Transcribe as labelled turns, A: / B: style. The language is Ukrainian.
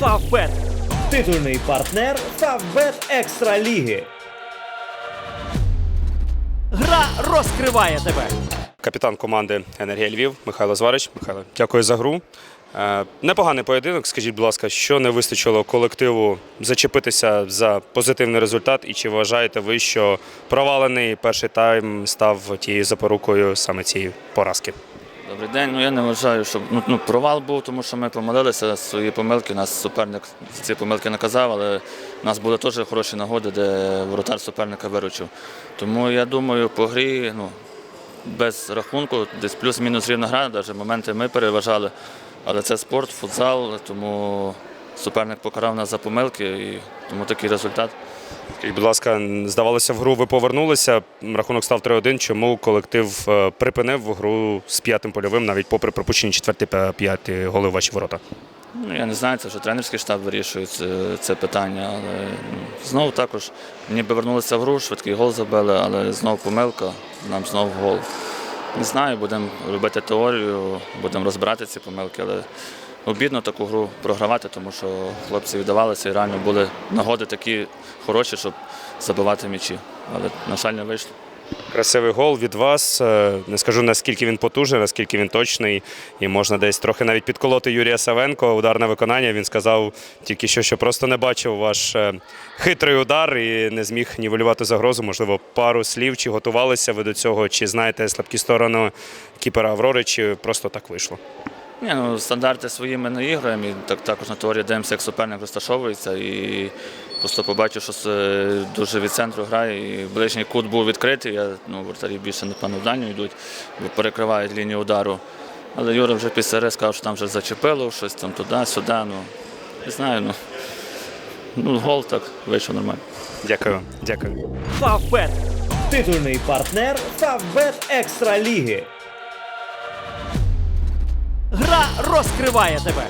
A: Фавбет. Титульний партнер Фавбет Екстра Ліги. Гра розкриває тебе.
B: Капітан команди Енергія Львів Михайло Зварич. Михайло, дякую за гру. Е, Непоганий поєдинок. Скажіть, будь ласка, що не вистачило колективу зачепитися за позитивний результат? І чи вважаєте ви, що провалений перший тайм став тією запорукою саме цієї поразки?
C: Добрий день. Ну я не вважаю, що ну, ну, провал був, тому що ми помилилися свої помилки. Нас суперник ці помилки наказав, але в нас були теж хороші нагоди, де воротар суперника виручив. Тому я думаю, по грі ну, без рахунку, десь плюс-мінус рівна гра, навіть моменти ми переважали. Але це спорт, футзал, тому суперник покарав нас за помилки і тому такий результат.
B: Скажіть, будь ласка, здавалося, в гру ви повернулися. Рахунок став 3-1. Чому колектив е, припинив гру з п'ятим польовим, навіть попри пропущені четверті та п'яті голи в ваші ворота?
C: Ну, я не знаю, це вже тренерський штаб вирішує це, це питання. Але ну, знову також ніби вернулися в гру, швидкий гол забили, але знову помилка, нам знову гол. Не знаю, будемо робити теорію, будемо розбирати ці помилки, але обідно таку гру програвати, тому що хлопці віддавалися і реально були нагоди такі хороші, щоб забивати м'ячі. Але, на жаль, не вийшло.
B: Красивий гол від вас. Е, Не скажу наскільки він потужний, наскільки він точний. І можна десь трохи навіть підколоти Юрія Савенко. Ударне виконання. Він сказав тільки що, що просто не бачив ваш е, хитрий удар і не зміг нівелювати загрозу. Можливо, пару слів, чи готувалися ви до цього, чи знаєте слабкі сторони кіпера Аврори, чи просто так вийшло.
C: Ні, ну, стандарти свої ми не іграємо, і так, також на теорії дивимося, як суперник розташовується. І просто побачив, що дуже від центру грає. І ближній кут був відкритий. Я, ну, вратарі більше, напевно, в дальню йдуть, бо перекривають лінію удару. Але Юра вже після РС сказав, що там вже зачепило, щось там туди, сюди. Ну, не знаю, ну, ну гол так вийшов нормально.
B: Дякую, дякую.
A: Фавбет. Титульний партнер Фавбет Екстра Ліги. Розкриває тебе.